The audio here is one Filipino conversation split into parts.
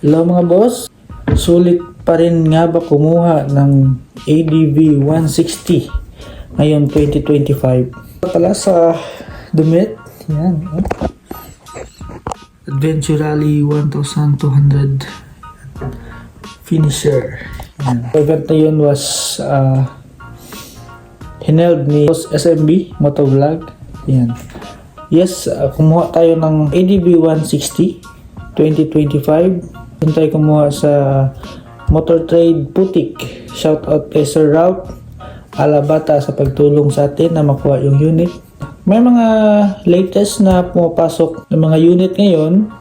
Hello mga boss, sulit pa rin nga ba kumuha ng ADV 160 ngayon 2025? Pala sa damit, yan. oh. Adventure Rally 1200 finisher. Yan. Event na yun was uh, hineld ni SMB Motovlog. Yan. Yes, uh, kumuha tayo ng ADB 160 2025. Doon tayo kumuha sa Motor Trade Putik. Shout out kay Sir Route Alabata sa pagtulong sa atin na makuha yung unit. May mga latest na pumapasok ng mga unit ngayon.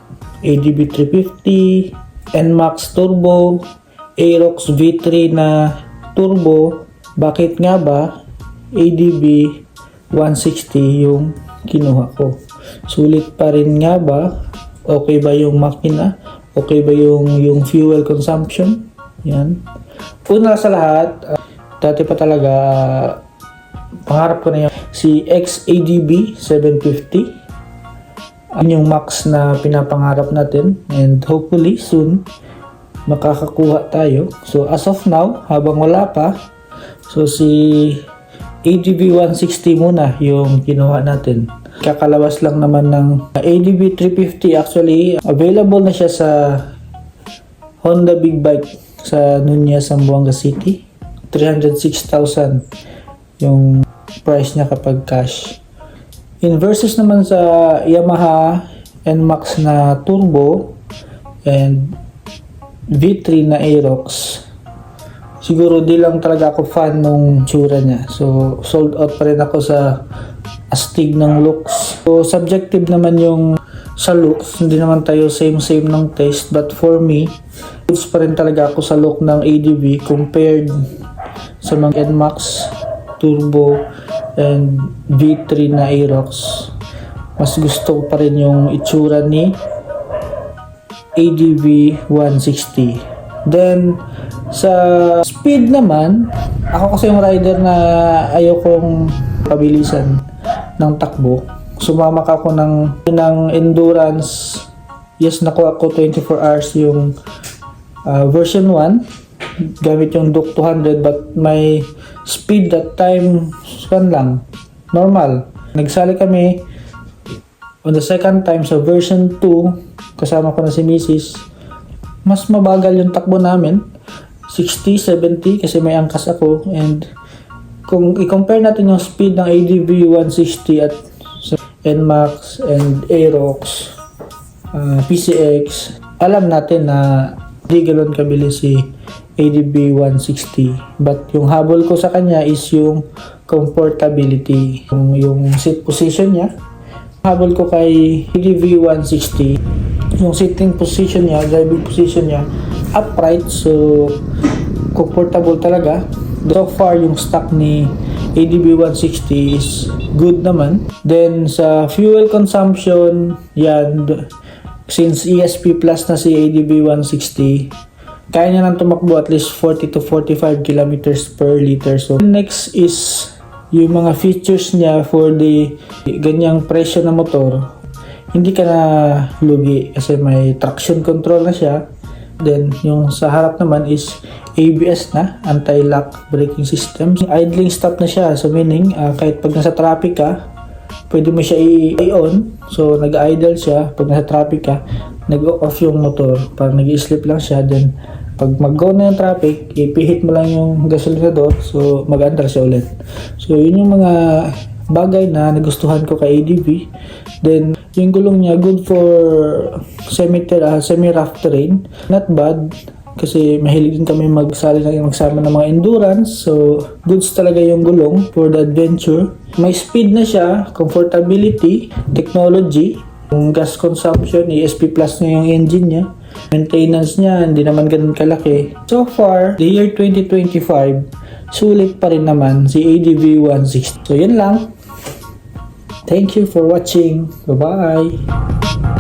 ADB 350, NMAX Turbo, Aerox V3 na turbo. Bakit nga ba ADB 160 yung kinuha ko? Sulit pa rin nga ba? Okay ba yung makina? Okay ba yung, yung fuel consumption? Yan. Una sa lahat, uh, dati pa talaga pangarap ko na yung si XADB 750 ang yung max na pinapangarap natin and hopefully soon makakakuha tayo so as of now habang wala pa so si ADB 160 muna yung kinuha natin kakalabas lang naman ng ADB 350 actually available na siya sa Honda Big Bike sa Nunez Zamboanga City. 306,000 yung price niya kapag cash. In versus naman sa Yamaha NMAX na turbo and V3 na Aerox, siguro di lang talaga ako fan nung tsura niya. So, sold out pa rin ako sa astig ng looks. So, subjective naman yung sa looks. Hindi naman tayo same-same ng taste. But for me, goods pa rin talaga ako sa look ng ADV compared sa mga NMAX Turbo and V3 na Aerox. Mas gusto ko pa rin yung itsura ni ADV 160. Then, sa speed naman, ako kasi yung rider na ayaw kong pabilisan ng takbo. Sumama ka ako ng, ng endurance. Yes, nakuha ko 24 hours yung uh, version 1 gamit yung Duke 200 but my speed that time span lang normal nagsali kami on the second time sa version 2 kasama ko na si Mrs. mas mabagal yung takbo namin 60, 70 kasi may angkas ako and kung i-compare natin yung speed ng ADV 160 at NMAX and Aerox uh, PCX alam natin na di galon kabili si ADB 160 but yung habol ko sa kanya is yung comfortability. Yung, yung seat position niya habol ko kay ADV 160 yung sitting position niya driving position niya upright so comfortable talaga so far yung stock ni ADB 160 is good naman. Then sa fuel consumption yan since ESP plus na si ADB 160 kaya niya nang tumakbo at least 40 to 45 kilometers per liter. So next is yung mga features niya for the ganyang presyo na motor. Hindi ka na lugi kasi may traction control na siya. Then yung sa harap naman is ABS na anti-lock braking system idling stop na siya so meaning uh, kahit pag nasa traffic ka pwede mo siya i-on. So, nag-idle siya. Pag nasa traffic ka, nag-off yung motor. Para nag-sleep lang siya. Then, pag mag-go na yung traffic, ipihit mo lang yung gasolinador. So, mag-andar siya ulit. So, yun yung mga bagay na nagustuhan ko kay ADV. Then, yung gulong niya, good for semi, uh, semi-rough terrain. Not bad kasi mahilig din kami magsali ng magsama ng mga endurance. So goods talaga yung gulong for the adventure. May speed na siya comfortability technology. Yung gas consumption ESP plus na yung engine niya. Maintenance niya hindi naman ganun kalaki. So far the year 2025 sulit pa rin naman si ADV 160 so yun lang. Thank you for watching. Bye bye